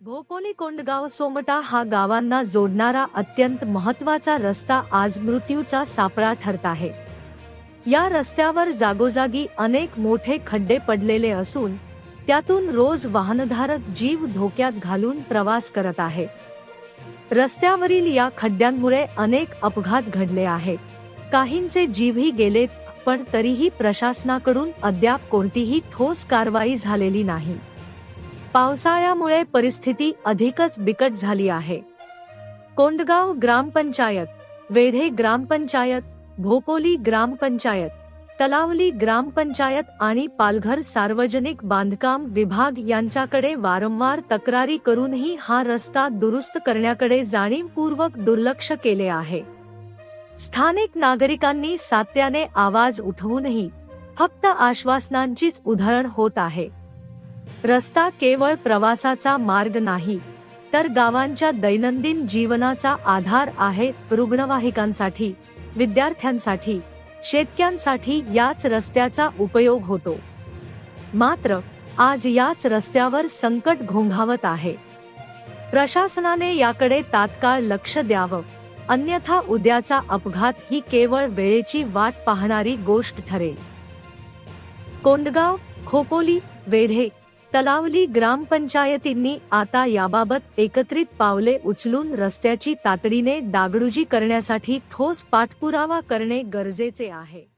भोपोली कोंडगाव सोमटा हा गावांना जोडणारा अत्यंत महत्त्वाचा रस्ता आज मृत्यूचा सापळा ठरत आहे. या रस्त्यावर जागोजागी अनेक मोठे खड्डे पडलेले असून त्यातून रोज वाहनधारक जीव धोक्यात घालून प्रवास करत आहे. रस्त्यावरील या खड्ड्यांमुळे अनेक अपघात घडले आहेत. काहींचे जीवही गेलेत पण तरीही प्रशासनाकडून अद्याप कोणतीही ठोस कारवाई झालेली नाही. पावसाळ्यामुळे परिस्थिती अधिकच बिकट झाली आहे. कोंडगाव ग्रामपंचायत वेढे ग्रामपंचायत भोपोली ग्रामपंचायत तलावली ग्रामपंचायत आणि पालघर सार्वजनिक बांधकाम विभाग यांच्याकडे वारंवार तक्रारी करूनही हा रस्ता दुरुस्त करण्याकडे जाणीवपूर्वक दुर्लक्ष केले आहे. स्थानिक नागरिकांनी सात्याने आवाज उठवूनही फक्त आश्वासनांचीच उधळण होत आहे. रस्ता केवळ प्रवासाचा मार्ग नाही तर गावांच्या दैनंदिन जीवनाचा आधार आहे रुग्णवाहिकांसाठी विद्यार्थ्यांसाठी शेतक्यांसाठी याच रस्त्याचा उपयोग होतो. मात्र आज याच रस्त्यावर संकट घोंघावत आहे. प्रशासनाने याकडे तात्काळ लक्ष द्यावं अन्यथा उद्याचा अपघात ही केवळ वेळेची वाट पाहणारी गोष्ट ठरेल. कोंडगाव खोपोली वेढे तलावली ग्रामपंचायतींनी आता याबाबत एकत्रित पावले उचलून रस्त्याची तातडीने डागडुजी करण्यासाठी ठोस पाठपुरावा करणे गरजेचे आहे.